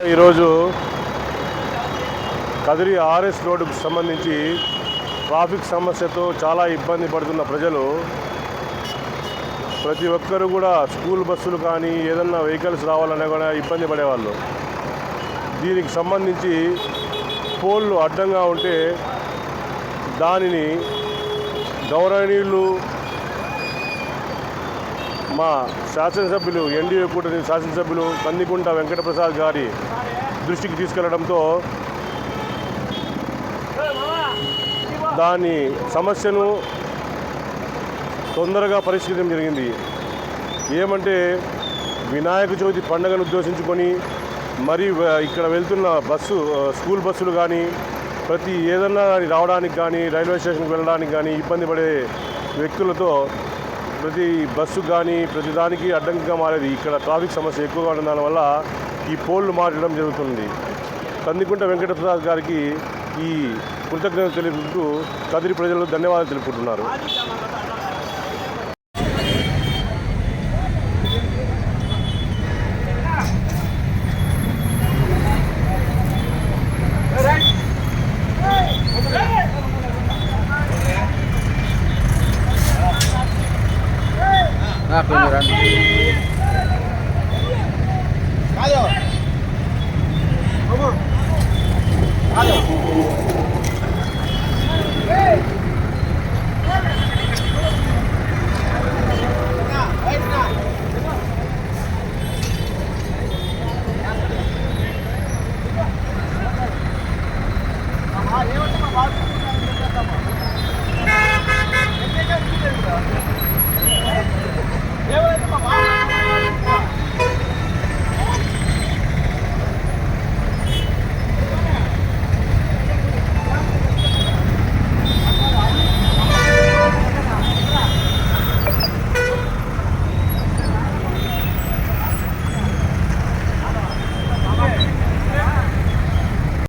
ఈరోజు కదిరి ఆర్ఎస్ రోడ్డుకు సంబంధించి ట్రాఫిక్ సమస్యతో చాలా ఇబ్బంది పడుతున్న ప్రజలు ప్రతి ఒక్కరు కూడా స్కూల్ బస్సులు కానీ ఏదన్నా వెహికల్స్ రావాలన్నా కూడా ఇబ్బంది పడేవాళ్ళు. దీనికి సంబంధించి పోల్లు అడ్డంగా ఉంటే దానిని గౌరవనీయులు మా శాసనసభ్యులు ఎన్డీఏ కూటమి శాసనసభ్యులు కందికుంట వెంకటప్రసాద్ గారి దృష్టికి తీసుకెళ్ళడంతో దాని సమస్యను తొందరగా పరిష్కరించడం జరిగింది. ఏమంటే వినాయక చవితి పండుగను ఉద్దేశించుకొని మరి ఇక్కడ వెళ్తున్న బస్సు స్కూల్ బస్సులు కానీ ప్రతి ఏదన్నా రావడానికి కానీ రైల్వే స్టేషన్కి వెళ్ళడానికి కానీ ఇబ్బంది పడే వ్యక్తులతో ప్రతి బస్సు కానీ ప్రతిదానికి అడ్డంకిగా మారేది. ఇక్కడ ట్రాఫిక్ సమస్య ఎక్కువగా ఉండడం దానివల్ల ఈ పోల్లు మార్చడం జరుగుతుంది. కందికుంట వెంకటప్రసాద్ గారికి ఈ కృతజ్ఞతలు తెలుపుకుంటూ కదిరి ప్రజలు ధన్యవాదాలు తెలుపుకుంటున్నారు. નાખ્યું રન